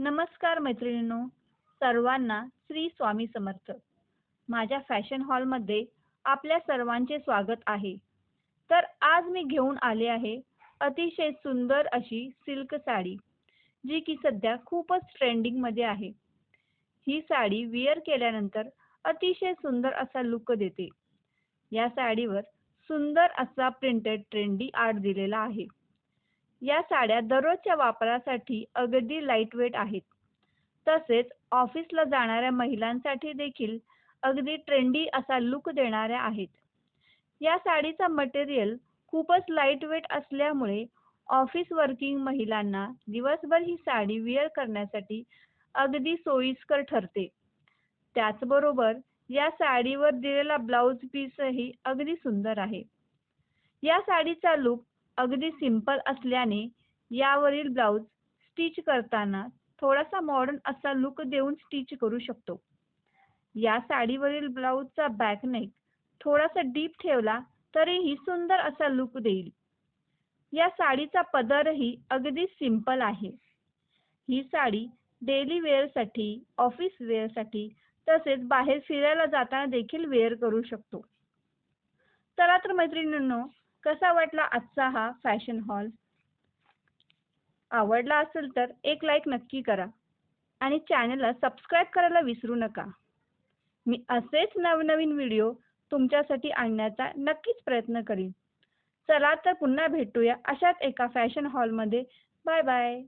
नमस्कार मैत्रिणींनो सर्वांना श्री स्वामी समर्थ. माझ्या फॅशन हॉलमध्ये आपल्या सर्वांचे स्वागत आहे. तर आज मी घेऊन आले आहे अतिशय सुंदर अशी सिल्क साडी जी की सध्या खूपच ट्रेंडिंगमध्ये आहे. ही साडी विअर केल्यानंतर अतिशय सुंदर असा लुक देते. या साडीवर सुंदर असा प्रिंटेड ट्रेंडी आर्ट दिलेला आहे. या साड्या दररोजच्या वापरासाठी अगदी लाइट वेट आहेत. तसेच ऑफिसला जाणाऱ्या महिलांसाठी देखील अगदी ट्रेंडी असा लुक देणाऱ्या आहेत. या साडीचा मटेरियल खूपच लाइट वेट असल्यामुळे ऑफिस वर्किंग महिलांना दिवसभर ही साडी विअर करण्यासाठी अगदी सोयीस्कर ठरते. त्याचबरोबर या साडीवर दिलेला ब्लाऊज पीसही अगदी सुंदर आहे. या साडीचा लुक अगदी सिंपल असल्याने यावरील ब्लाऊज स्टिच करताना थोडासा मॉडर्न असा लुक देऊन स्टिच करू शकतो. या साडीवरील ब्लाऊजचा बॅक नेक थोडासा डीप ठेवला तरीही सुंदर असा लुक देईल. या साडीचा पदरही अगदी सिंपल आहे. ही साडी डेली वेअरसाठी ऑफिस वेअरसाठी तसेच बाहेर फिरायला जाताना देखील वेअर करू शकतो. चला तर मैत्रिणींनो कसा वाटला आजचा हा फॅशन हॉल आवडला असेल तर एक लाईक नक्की करा आणि चॅनलला सबस्क्राईब करायला विसरू नका. मी असेच नवनवीन व्हिडिओ तुमच्यासाठी आणण्याचा नक्कीच प्रयत्न करीन. चला तर पुन्हा भेटूया अशाच एका फॅशन हॉलमध्ये बाय बाय